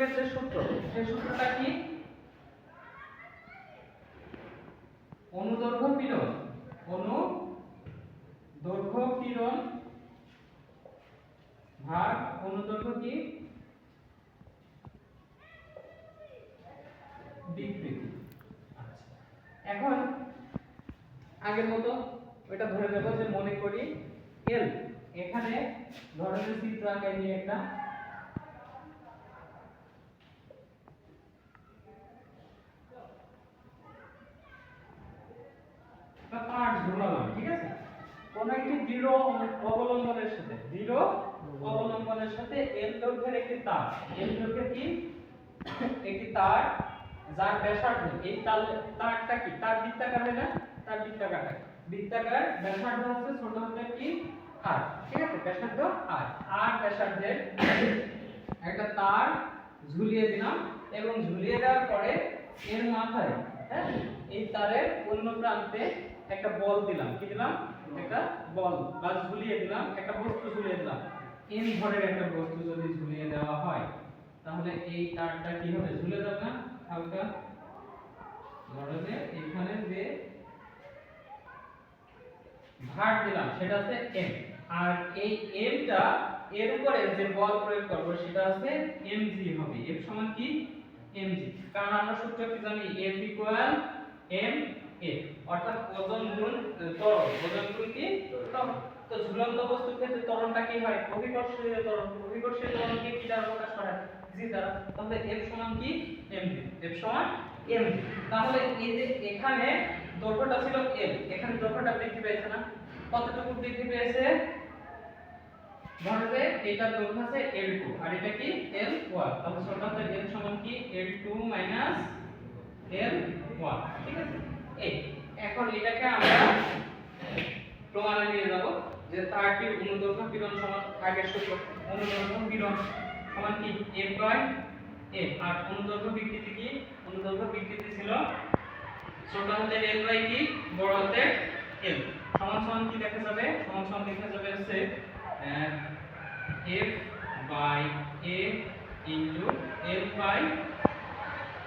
স্থিরাঙ্কের যে সূত্র, সেই সূত্রটা কি? অনুদৈর্ঘ্য পীড়ন। অনু দৈর্ঘ্য পীড়ন ভাগ অনুদৈর্ঘ্য কি? বিকৃতি। আচ্ছা। এখন আগের মতো ওটা ধরে নেব যে মনে করি এল এখানে ধরনের চিত্র আঁকাই নিয়ে একটা ঝুলালাম ঠিক আছে? কোন একটি দৃঢ় অবলম্বনের সাথে, দৃঢ় অবলম্বনের সাথে এল দৈর্ঘ্যের একটি তার, এল দৈর্ঘ্যের কি? একটি তার যার ব্যাসার্ধ, এই তার তারটা কি? তার বৃত্তাকার হয় না? তার বৃত্তাকার হয়। বৃত্তাকার ব্যাসার্ধ হচ্ছে ছোট হাতের কি? আর ঠিক আছে? ব্যাসার্ধ আর আর ব্যাসার্ধের একটা তার ঝুলিয়ে দিলাম এবং ঝুলিয়ে দেওয়ার পরে এর মাথায় হ্যাঁ এই তারের অন্য প্রান্তে একটা বল দিলাম। কি দিলাম? একটা বল। ঝুলিয়ে দিলাম, একটা বস্তু ঝুলিয়ে দিলাম। এন একটা বস্তু যদি ঝুলিয়ে দেওয়া হয়, তাহলে এই তারটা কি হবে? ঝুলে যাবে না? হালকা এখানে যে ভার দিলাম, সেটা হচ্ছে এম আর এই এমটা এর উপরে যে বল প্রয়োগ করব, সেটা হচ্ছে এমজি হবে। এফ সমান কি? এমজি কারণ আমরা সূত্র কি জানি? ইকুয়াল এম এ অর্থাৎ ওজন গুণ ত্বরণ। ওজন গুণ কি? ত্বরণ। তো ঝুলন্ত বস্তুর ক্ষেত্রে ত্বরণটা কি হয়? অভিকর্ষীয় ত্বরণ। অভিকর্ষীয় ত্বরণকে কি? দ্বারা প্রকাশ করা? হয় জি দ্বারা। তাহলে এফ সমান কি? এমজি এফ সমান এমজি তাহলে এই যে এখানে দৈর্ঘ্যটা ছিল এল এখানে দৈর্ঘ্যটা বৃদ্ধি পেয়েছে না। কতটুকু বৃদ্ধি পেয়েছে? ধরো যে এটা দৈর্ঘ্য আছে L2 আর এটা কি? L1 তাহলে সমান L2 মাইনাস L1 ঠিক আছে? এই, এখন এটাকে আমরা প্রমাণে নিয়ে যাব যে তারটির অনুদৈর্ঘ্য পীড়ন সমান আগের সূত্র অনুদৈর্ঘ্য পীড়ন সমান কি? F বাই A আর অনুদৈর্ঘ্য বিকৃতি কি? অনুদৈর্ঘ্য বিকৃতি ছিল ছোট হাতের L বাই কি? বড় হাতের L সমান সমান কি দেখা যাবে? সমান সমান দেখা যাবে হচ্ছে f by a into l by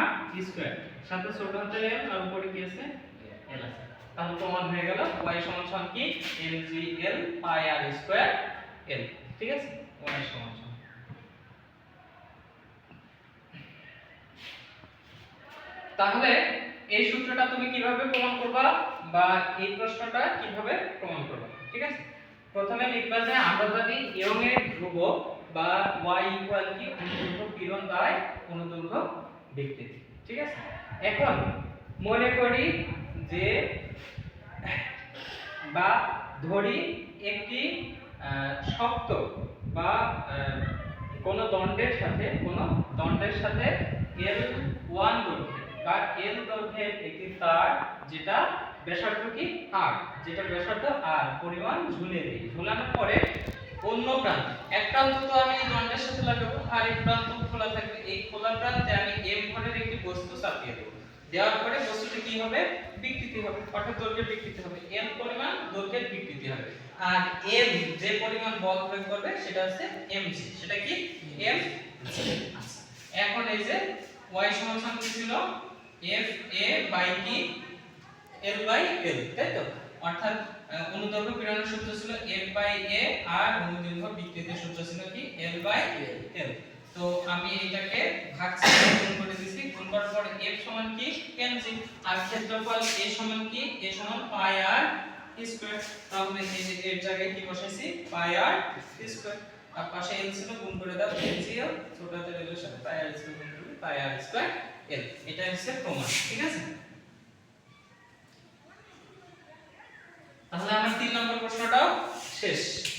r square. সাথে ছোট হাতের l আর উপরে কি আছে? L আছে। তাহলে প্রমাণ হয়ে গেল y সমান সমান কি? Mgl pi r square l ঠিক আছে? y সমান সমান। তাহলে এই সূত্রটা তুমি কীভাবে প্রমাণ করবা বা এই প্রশ্নটা কীভাবে প্রমাণ করবা? ঠিক আছে? প্রথমে লিখবা যে আমরা যদি ইয়ং এর ধ্রুবক বা y ইকুয়াল কি অনুদৈর্ঘ্য পীড়ন বাই অনুদৈর্ঘ্য বিকৃতি ঠিক আছে? এখন মনে করি যে, বা ধরি একটি শক্ত বা কোন দণ্ডের সাথে, কোন দণ্ডের সাথে এল ওয়ান দৈর্ঘ্যের বা এল দৈর্ঘ্যের একটি তার যেটা ব্যাসার্ধ কি আর যেটা ব্যাসার্ধ আর পরিমাণ ঝুলে দিই। ঝুলানোর পরে অন্য প্রান্ত, এক প্রান্ত তো আমি দণ্ডের সাথে লাগাবো আর এক প্রান্ত খোলা থাকবে, এই খোলা প্রান্তে আমি এম ভরের একটি বস্তু চাপিয়ে দেবো। দেওয়ার পরে বস্তুটি কি হবে? বিকৃতি হবে। অর্থাৎ দৈর্ঘ্যের বিকৃতি হবে। এম পরিমাণ দৈর্ঘ্যের বিকৃতি হবে। আর এম যে পরিমাণ বল প্রয়োগ করবে, সেটা হচ্ছে এমজি সেটা কি? এম এখন এই যে y সমান সমান ছিল? F, a বাই কি l বাই l, তাই তো? অর্থাৎ অনুদৈর্ঘ্য পীড়নের সূত্র ছিল f বাই a, আর অনুদৈর্ঘ্য বিকৃতির সূত্র ছিল কি? L বাই l তো আমি এটাকে ভাগ গুণ করে দিছি। গুণ করার পর f সমান কি? mg আর ক্ষেত্রফল a সমান কি? a সমান পাই r স্কয়ার তাহলে এই যে এর জায়গায় কি বসাইছি? পাই r স্কয়ার আর পাশে l ছিল, গুণ করে দাও mg ও ছোট হাতের l সাথে পাই r স্কয়ার গুণ করলে পাই r স্কয়ার l এটা হচ্ছে প্রমাণ, ঠিক আছে? তাহলে আমার তিন নম্বর প্রশ্নটাও শেষ।